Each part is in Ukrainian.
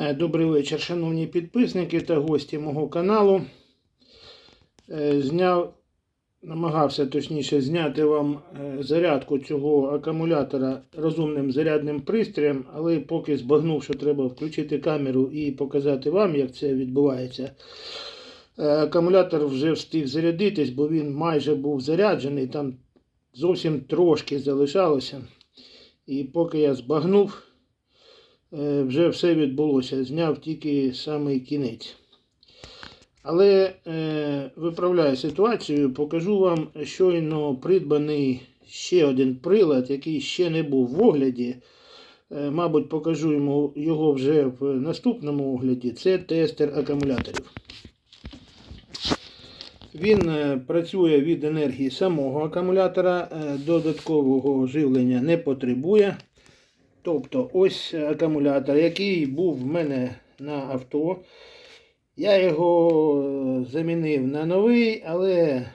Е, Добрий вечір, шановні підписники та гості мого каналу. Е, Зняв, намагався точніше зняти вам е, зарядку цього акумулятора розумним зарядним пристроєм, але поки збагнув, що треба включити камеру і показати вам, як це відбувається. Акумулятор вже встиг зарядитись, бо він майже був заряджений, там зовсім трошки залишалося. І поки я збагнув, вже все відбулося. Зняв тільки самий кінець. Але е, виправляю ситуацію, покажу вам щойно придбаний ще один прилад, який ще не був в огляді. Е, мабуть, покажу йому його вже в наступному огляді. Це тестер акумуляторів. Він е, працює від енергії самого акумулятора, е, додаткового живлення не потребує. Тобто ось акумулятор, який був в мене на авто. Я його е, замінив на новий, але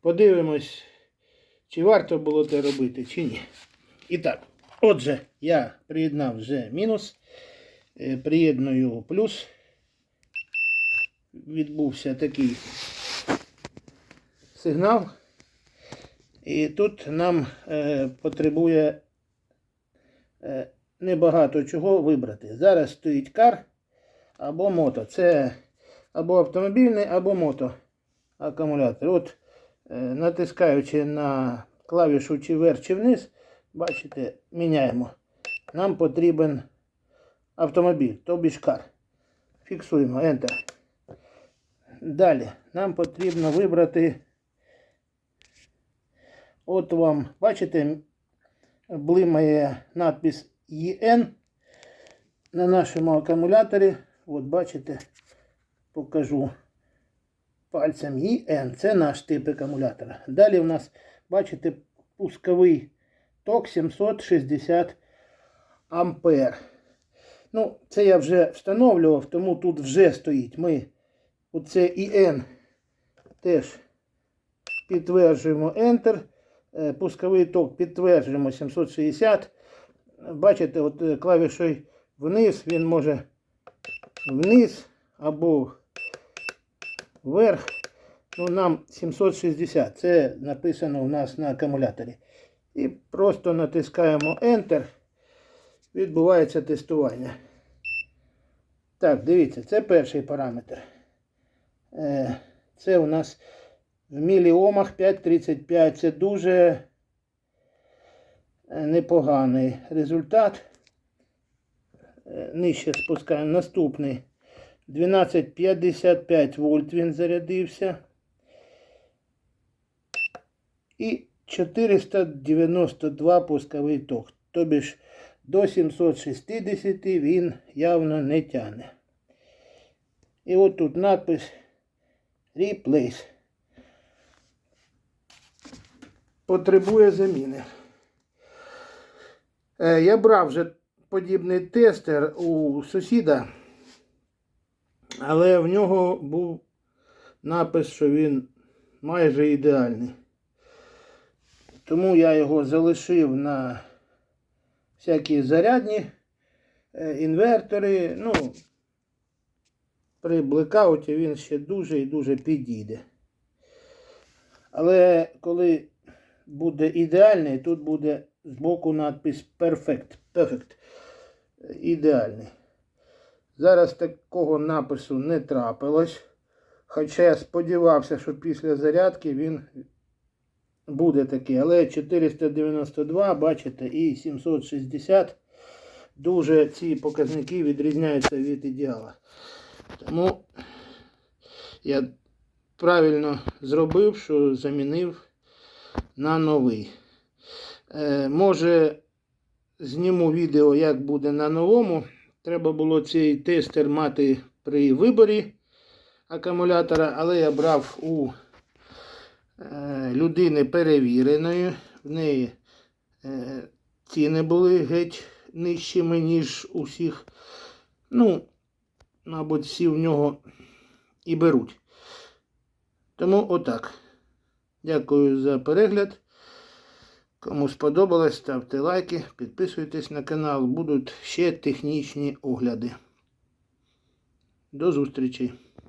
подивимось, чи варто було це робити, чи ні. І так, отже, я приєднав вже мінус, е, приєдную плюс. Відбувся такий сигнал. І тут нам е, потребує небагато чого вибрати. Зараз стоїть кар або мото. Це або автомобільний, або мото акумулятор. От е, натискаючи на клавішу чи вверх, чи вниз, бачите, міняємо. Нам потрібен автомобіль, тобі ж кар. Фіксуємо Enter. Далі нам потрібно вибрати. От вам, бачите, блимає надпис EN на нашому акумуляторі. От бачите, покажу пальцем EN. Це наш тип акумулятора. Далі у нас, бачите, пусковий ток 760 ампер. Ну, це я вже встановлював, тому тут вже стоїть. Ми оце EN теж підтверджуємо Enter. Е, Пусковий ток підтверджуємо 760. Бачите, от е, клавішою вниз він може вниз або вверх. Ну, нам 760. Це написано у нас на акумуляторі. І просто натискаємо Enter. Відбувається тестування. Так, дивіться, це перший параметр. Е, Це у нас в міліомах 5,35. Це дуже е, непоганий результат. Е, Нижче спускаємо наступний. 12,55 вольт він зарядився. І 492 пусковий ток. Тобі ж до 760 він явно не тягне. І от тут надпис Replace. Потребує заміни. Е, Я брав вже подібний тестер у сусіда, але в нього був напис, що він майже ідеальний. Тому я його залишив на всякі зарядні е, інвертори. Ну, при блекауті він ще дуже і дуже підійде. Але коли буде ідеальний, тут буде збоку надпис Perfect. Perfect. Ідеальний. Зараз такого напису не трапилось. Хоча я сподівався, що після зарядки він буде такий. Але 492, бачите, і 760 дуже ці показники відрізняються від ідеала. Тому я правильно зробив, що замінив на новий. Е, може, зніму відео, як буде на новому. Треба було цей тестер мати при виборі акумулятора, але я брав у е, людини перевіреної. В неї е, ціни були геть нижчими, ніж у всіх. Ну, мабуть, всі в нього і беруть. Тому отак. Дякую за перегляд. Кому сподобалось, ставте лайки, підписуйтесь на канал. Будуть ще технічні огляди. До зустрічі!